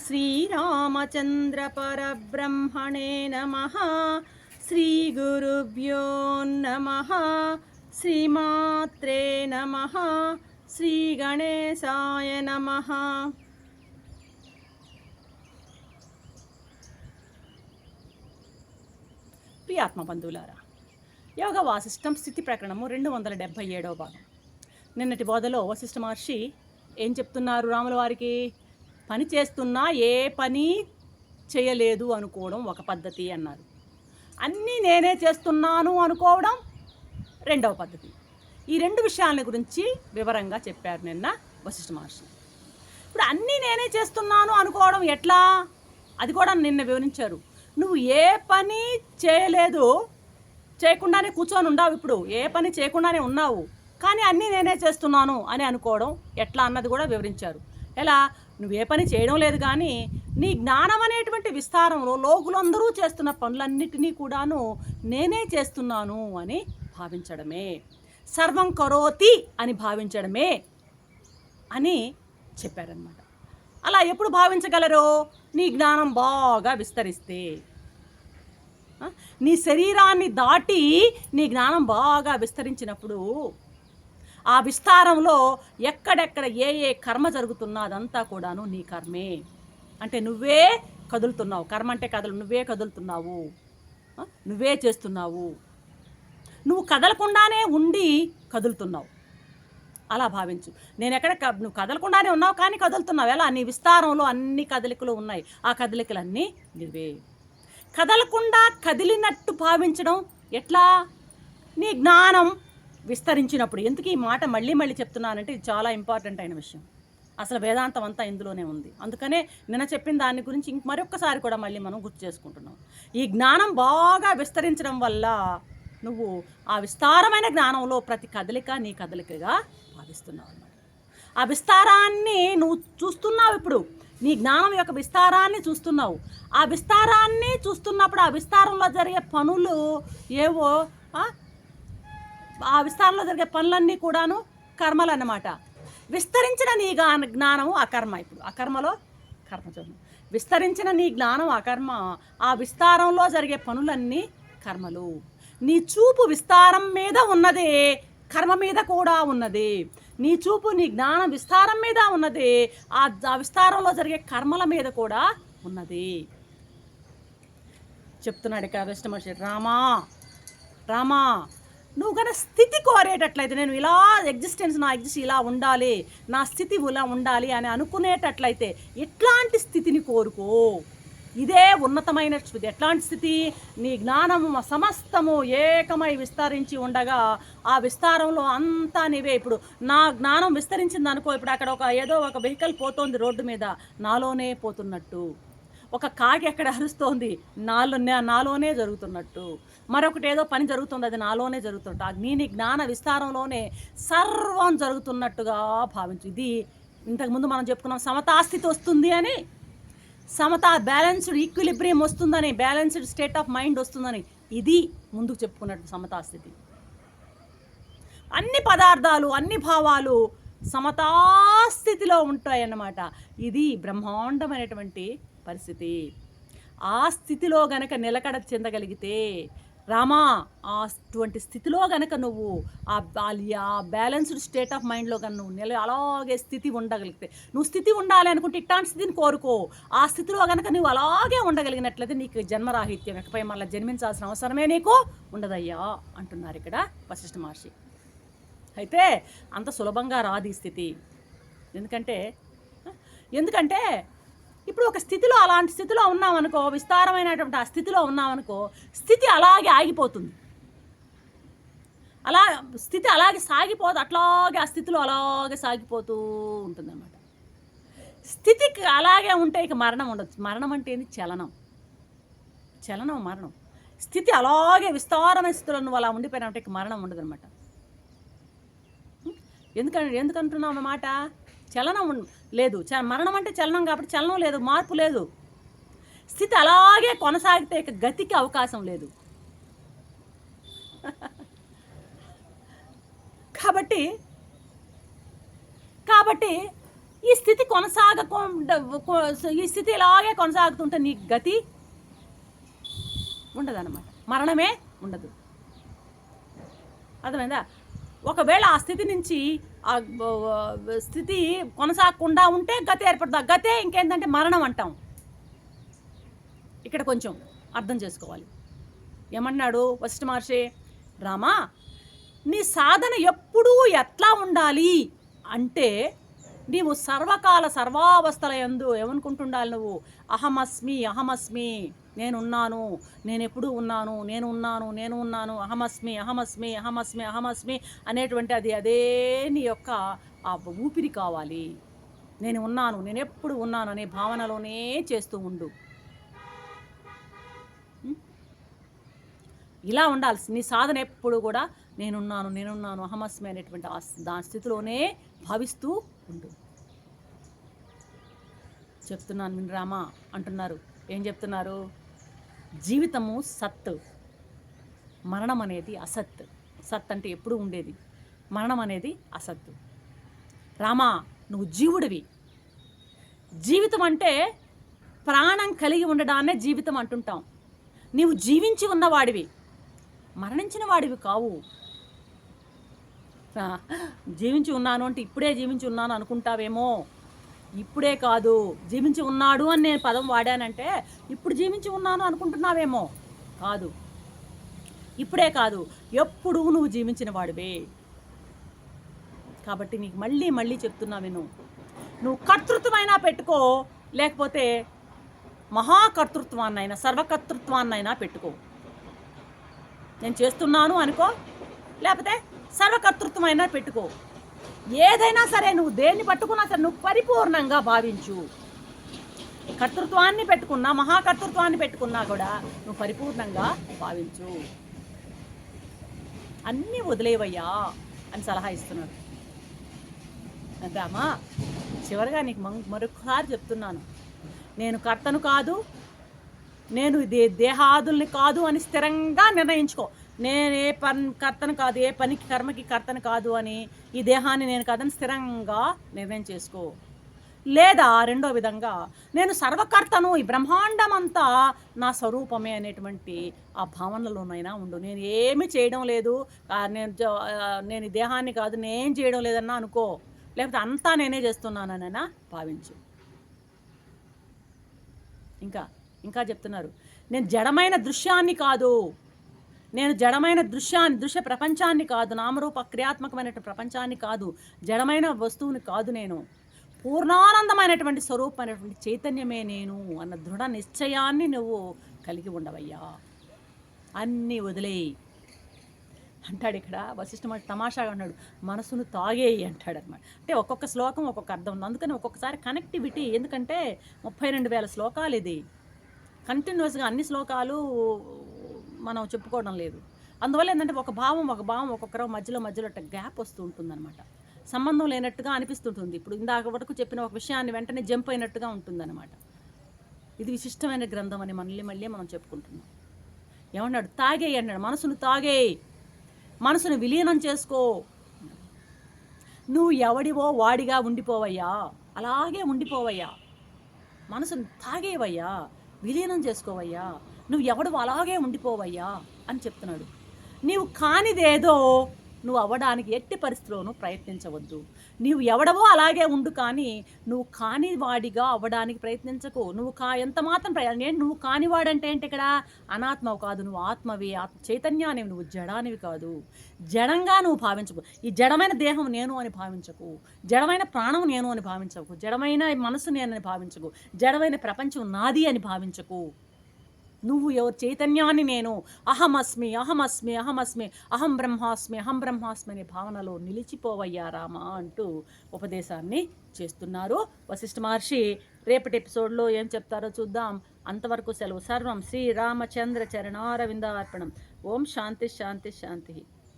श्रीरामचन्द्रपरब्रह्मणे नमः श्रीगुरुभ्यो नमः श्रीमात्रे नमः श्रीगणेशाय नमः ప్రియాత్మ బంధువులారా యోగ వాసిష్టం స్థితి ప్రకరణము రెండు వందల డెబ్భై ఏడవ భాగం నిన్నటి బోధలో వశిష్ఠ మహర్షి ఏం చెప్తున్నారు రాముల వారికి పని చేస్తున్నా ఏ పని చేయలేదు అనుకోవడం ఒక పద్ధతి అన్నారు. అన్నీ నేనే చేస్తున్నాను అనుకోవడం రెండవ పద్ధతి. ఈ రెండు విషయాల గురించి వివరంగా చెప్పారు నిన్న వశిష్ఠ మహర్షి. ఇప్పుడు అన్నీ నేనే చేస్తున్నాను అనుకోవడం ఎట్లా? అది కూడా నిన్న వివరించారు. నువ్వు ఏ పని చేయలేదు చేయకుండానే కూర్చొని ఉన్నావు ఇప్పుడు. ఏ పని చేయకుండానే ఉన్నావు. కానీ అన్నీ నేనే చేస్తున్నాను అని అనుకోవడం ఎట్లా అన్నది కూడా వివరించారు. ఎలా? నువ్వే పని చేయడం లేదు కానీ నీ జ్ఞానం అనేటువంటి విస్తారంలో లోకులందరూ చేస్తున్న పనులన్నిటినీ కూడాను నేనే చేస్తున్నాను అని భావించడమే. సర్వం కరోతి అని భావించడమే అని చెప్పారనమాట అలా ఎప్పుడు భావించగలరు? నీ జ్ఞానం బాగా విస్తరిస్తే. నీ శరీరాన్ని దాటి నీ జ్ఞానం బాగా విస్తరించినప్పుడు ఆ విస్తారంలో ఎక్కడెక్కడ ఏ ఏ కర్మ జరుగుతున్నా అదంతా కూడాను నీ కర్మే. అంటే నువ్వే కదులుతున్నావు. కర్మ అంటే కదలు నువ్వే కదులుతున్నావు. నువ్వే చేస్తున్నావు. నువ్వు కదలకుండానే ఉండి కదులుతున్నావు. అలా భావించు. నేను ఎక్కడ క- నువ్వు కదలకుండానే ఉన్నావు కానీ కదులుతున్నావు. ఎలా? నీ విస్తారంలో అన్ని కదలికలు ఉన్నాయి. ఆ కదలికలన్నీ నువ్వే. కదలకుండా కదిలినట్టు భావించడం ఎట్లా? నీ జ్ఞానం విస్తరించినప్పుడు ఎందుకు ఈ మాట మళ్ళీ మళ్ళీ చెప్తున్నానంటే ఇది చాలా ఇంపార్టెంట్ అయిన విషయం. అసలు వేదాంతం అంతా ఇందులోనే ఉంది. అందుకనే నిన్న చెప్పిన దాని గురించి ఇంక మరొకసారి కూడా మళ్ళీ మనం గుర్తు చేసుకుంటున్నాం. ఈ జ్ఞానం బాగా విస్తరించడం వల్ల నువ్వు ఆ విస్తారమైన జ్ఞానంలో ప్రతి కదలిక నీ కదలికగా భావిస్తున్నావు అన్నమాట. ఆ విస్తారాన్ని నువ్వు చూస్తున్నావు ఇప్పుడు. నీ జ్ఞానం యొక్క విస్తారాన్ని చూస్తున్నావు. ఆ విస్తారాన్ని చూస్తున్నప్పుడు ఆ విస్తారంలో జరిగే పనులు ఏవో ఆ, విస్తారంలో జరిగే పనులన్నీ కూడాను కర్మలు అన్నమాట విస్తరించిన నీ గా- జ్ఞానము అకర్మ ఇప్పుడు. అకర్మలో కర్మ చూడండి. విస్తరించిన నీ జ్ఞానం అకర్మ ఆ విస్తారంలో జరిగే పనులన్నీ కర్మలు. నీ చూపు విస్తారం మీద ఉన్నదే కర్మ మీద కూడా ఉన్నది. నీ చూపు నీ జ్ఞానం విస్తారం మీద ఉన్నది ఆ విస్తారంలో జరిగే కర్మల మీద కూడా ఉన్నది. చెప్తున్నాడు ఇక్కడ కృష్ణమహర్షి రామా రామా నువ్వు కనుక స్థితి కోరేటట్లయితే నేను ఇలా ఎగ్జిస్టెన్స్ నా ఎగ్జిస్ట్ ఇలా ఉండాలి నా స్థితి ఇలా ఉండాలి అని అనుకునేటట్లయితే ఎట్లాంటి స్థితిని కోరుకో. ఇదే ఉన్నతమైన స్థితి. ఎట్లాంటి స్థితి? నీ జ్ఞానము సమస్తము ఏకమై విస్తరించి ఉండగా ఆ విస్తారంలో అంతా నీవే. ఇప్పుడు నా జ్ఞానం విస్తరించింది అనుకో ఇప్పుడు అక్కడ ఒక ఏదో ఒక వెహికల్ పోతోంది రోడ్డు మీద. నాలోనే పోతున్నట్టు. ఒక కాకి ఎక్కడ అరుస్తోంది? నాలో నాలోనే జరుగుతున్నట్టు. మరొకటి ఏదో పని జరుగుతుంది అది నాలోనే జరుగుతున్నట్టు. ఆ జ్ఞాన విస్తారంలోనే సర్వం జరుగుతున్నట్టుగా భావించు. ఇది ఇంతకుముందు మనం చెప్పుకున్నాం సమతాస్థితి వస్తుంది అని సమత బ్యాలెన్స్డ్ ఈక్విలిబ్రియం వస్తుందని బ్యాలెన్స్డ్ స్టేట్ ఆఫ్ మైండ్ వస్తుందని ఇది ముందుకు చెప్పుకున్నట్టు సమతాస్థితి. అన్ని పదార్థాలు అన్ని భావాలు సమతాస్థితిలో ఉంటాయన్నమాట. ఇది బ్రహ్మాండమైనటువంటి పరిస్థితి. ఆ స్థితిలో గనక నిలకడ చెందగలిగితే రామా అటువంటి స్థితిలో గనక నువ్వు ఆ బ్యాలెన్స్డ్ స్టేట్ ఆఫ్ మైండ్లో కనుక నువ్వు నిల అలాగే స్థితి ఉండగలిగితే నువ్వు స్థితి ఉండాలి అనుకుంటే ఇట్లాంటి స్థితిని కోరుకో. ఆ స్థితిలో గనక నువ్వు అలాగే ఉండగలిగినట్లయితే నీకు జన్మరాహిత్యం ఇకపై మళ్ళీ జన్మించాల్సిన అవసరమే నీకు ఉండదయ్యా అంటున్నారు ఇక్కడ వశిష్ఠ మహర్షి. అయితే అంత సులభంగా రాదు ఈ స్థితి. ఎందుకంటే ఎందుకంటే ఇప్పుడు ఒక స్థితిలో అలాంటి స్థితిలో ఉన్నామనుకో విస్తారమైనటువంటి ఆ స్థితిలో ఉన్నామనుకో స్థితి అలాగే ఆగిపోతుంది. అలా స్థితి అలాగే సాగిపోదు అట్లాగే ఆ స్థితిలో అలాగే సాగిపోతూ ఉంటుందన్నమాట. స్థితికి అలాగే ఉంటే ఇక మరణం ఉండదు మరణం అంటే ఏంది? చలనం. చలనం మరణం. స్థితి అలాగే విస్తారమైన స్థితిలో నువ్వు అలా ఉండిపోయినట్టు ఇక మరణం ఉండదన్నమాట. ఎందుకంటే ఎందుకంటున్నావు అన్నమాట? చలనం లేదు. చ- మరణం అంటే చలనం కాబట్టి చలనం లేదు మార్పు లేదు. స్థితి అలాగే కొనసాగితే ఇక గతికి అవకాశం లేదు. కాబట్టి కాబట్టి ఈ స్థితి కొనసాగకుండా ఈ స్థితి ఇలాగే కొనసాగుతుంటే నీ గతి ఉండదన్నమాట. మరణమే ఉండదు. అర్థమైందా? ఒకవేళ ఆ స్థితి నుంచి ఆ స్థితి కొనసాగకుండా ఉంటే గతి ఏర్పడుతుంది గతే ఇంకేంటంటే మరణం అంటాం. ఇక్కడ కొంచెం అర్థం చేసుకోవాలి. ఏమన్నాడు వశిష్ఠ మహర్షి? రామా నీ సాధన ఎప్పుడూ ఎట్లా ఉండాలి? అంటే నీవు సర్వకాల సర్వావస్థల ఎందు ఏమనుకుంటుండాలి నువ్వు? అహమస్మి అహమస్మి. నేనున్నాను నేను ఎప్పుడూ ఉన్నాను నేను ఉన్నాను నేను ఉన్నాను అహమస్మి అహమస్మి అహమస్మి అహమస్మి అనేటువంటి అది అదే నీ యొక్క ఆ ఊపిరి కావాలి. నేను ఉన్నాను నేను ఎప్పుడు ఉన్నాను అనే భావనలోనే చేస్తూ ఉండు. ఇలా ఉండాల్సి నీ సాధన ఎప్పుడు కూడా నేనున్నాను నేనున్నాను అహమస్మి అనేటువంటి ఆ దాని స్థితిలోనే భావిస్తూ ఉండు. చెప్తున్నాను విను రామా అంటున్నారు. ఏం చెప్తున్నారు? జీవితము సత్. మరణం అనేది అసత్. సత్ అంటే ఎప్పుడు ఉండేది? మరణం అనేది అసత్. రామా నువ్వు జీవుడివి. జీవితం అంటే ప్రాణం కలిగి ఉండడాన్నే జీవితం అంటుంటాం. నీవు జీవించి ఉన్నవాడివి. మరణించిన వాడివి కావు. జీవించి ఉన్నాను అంటే ఇప్పుడే జీవించి ఉన్నాను అనుకుంటావేమో? ఇప్పుడే కాదు జీవించి ఉన్నాడు అని నేను పదం వాడానంటే ఇప్పుడు జీవించి ఉన్నాను అనుకుంటున్నావేమో? కాదు. ఇప్పుడే కాదు ఎప్పుడు నువ్వు జీవించిన వాడివే. కాబట్టి నీకు మళ్ళీ మళ్ళీ చెప్తున్నా విను. నువ్వు కర్తృత్వమైనా పెట్టుకో లేకపోతే మహాకర్తృత్వాన్నైనా సర్వకర్తృత్వాన్నైనా పెట్టుకో. నేను చేస్తున్నాను అనుకో లేకపోతే సర్వకర్తృత్వం అయినా పెట్టుకో. ఏదైనా సరే నువ్వు దేన్ని పట్టుకున్నా సరే నువ్వు పరిపూర్ణంగా భావించు. కర్తృత్వాన్ని పెట్టుకున్నా మహాకర్తృత్వాన్ని పెట్టుకున్నా కూడా నువ్వు పరిపూర్ణంగా భావించు. అన్నీ వదిలేవయ్యా అని సలహా ఇస్తున్నాడు. రామా చివరిగా నీకు మం- మరొకసారి చెప్తున్నాను. నేను కర్తను కాదు నేను దే దేహాదుల్ని కాదు అని స్థిరంగా నిర్ణయించుకో. నేను ఏ పని కర్తను కాదు ఏ పనికి కర్మకి కర్తను కాదు అని ఈ దేహాన్ని నేను కాదని స్థిరంగా నిర్ణయం చేసుకో. లేదా రెండో విధంగా నేను సర్వకర్తను ఈ బ్రహ్మాండం అంతా నా స్వరూపమే అనేటువంటి ఆ భావనలోనైనా ఉండు. నేను ఏమి చేయడం లేదు నేను నేను దేహాన్ని కాదు నేను చేయడం లేదన్నా అనుకో. లేకపోతే అంతా నేనే చేస్తున్నానైనా భావించు. ఇంకా ఇంకా చెప్తున్నారు. నేను జడమైన దృశ్యాన్ని కాదు నేను జడమైన దృశ్యాన్ని దృశ్య ప్రపంచాన్ని కాదు నామరూప క్రియాత్మకమైనటువంటి ప్రపంచాన్ని కాదు జడమైన వస్తువుని కాదు నేను. పూర్ణానందమైనటువంటి స్వరూపమైనటువంటి చైతన్యమే నేను అన్న దృఢ నిశ్చయాన్ని నువ్వు కలిగి ఉండవయ్యా. అన్నీ వదిలేయి. అంటాడు ఇక్కడ వశిష్ఠ మహర్షి తమాషాగా ఉన్నాడు. మనసును తాగేయి అంటాడు అనమాట అంటే ఒక్కొక్క శ్లోకం ఒక్కొక్క అర్థం ఉంది. అందుకని ఒక్కొక్కసారి కనెక్టివిటీ ఎందుకంటే ముప్పై రెండు వేల శ్లోకాలు ఇది. కంటిన్యూస్గా అన్ని శ్లోకాలు మనం చెప్పుకోవడం లేదు. అందువల్ల ఏంటంటే ఒక భావం ఒక భావం ఒక్కొక్కరు మధ్యలో మధ్యలో గ్యాప్ వస్తూ ఉంటుందన్నమాట. సంబంధం లేనట్టుగా అనిపిస్తుంటుంది. ఇప్పుడు ఇందాక వరకు చెప్పిన ఒక విషయాన్ని వెంటనే జంప్ అయినట్టుగా ఉంటుందన్నమాట. ఇది విశిష్టమైన గ్రంథం అని మళ్ళీ మళ్ళీ మనం చెప్పుకుంటున్నాం. ఏమన్నాడు? తాగేయి అన్నాడు. మనసును తాగేయి. మనసును విలీనం చేసుకో. నువ్వు ఎవడివో వాడిగా ఉండిపోవయ్యా. అలాగే ఉండిపోవయ్యా. మనసును తాగేవయ్యా. విలీనం చేసుకోవయ్యా. నువ్వు ఎవడు అలాగే ఉండిపోవయ్యా అని చెప్తున్నాడు. నీవు కానిదేదో నువ్వు అవ్వడానికి ఎట్టి పరిస్థితిలోనూ ప్రయత్నించవద్దు. నీవు ఎవడవో అలాగే ఉండు కానీ నువ్వు కాని వాడిగా అవ్వడానికి ప్రయత్నించకు. నువ్వు కా ఎంత మాత్రం ప్రయత్నం నేను నువ్వు కానివాడంటే ఏంటి ఇక్కడ? అనాత్మవు కాదు. నువ్వు ఆత్మవి. ఆత్మ చైతన్యానివి. నువ్వు జడానివి కాదు. జడంగా నువ్వు భావించకు. ఈ జడమైన దేహం నేను అని భావించకు. జడమైన ప్రాణం నేను అని భావించకు. జడమైన మనసు నేనని భావించకు. జడమైన ప్రపంచం నాది అని భావించకు. నువ్వు ఎవరు చైతన్యాన్ని నేను అహమస్మి అహమస్మి అహమస్మి అహం బ్రహ్మాస్మి అహం బ్రహ్మాస్మి అనే భావనలో నిలిచిపోవయ్యా రామా అంటూ ఉపదేశాన్ని చేస్తున్నారు. వశిష్ఠ మహర్షి రేపటి ఎపిసోడ్లో ఏం చెప్తారో చూద్దాం. అంతవరకు సెలవు. సర్వం శ్రీరామచంద్ర చరణారవిందార్పణం. ఓం శాంతి శాంతి శాంతి.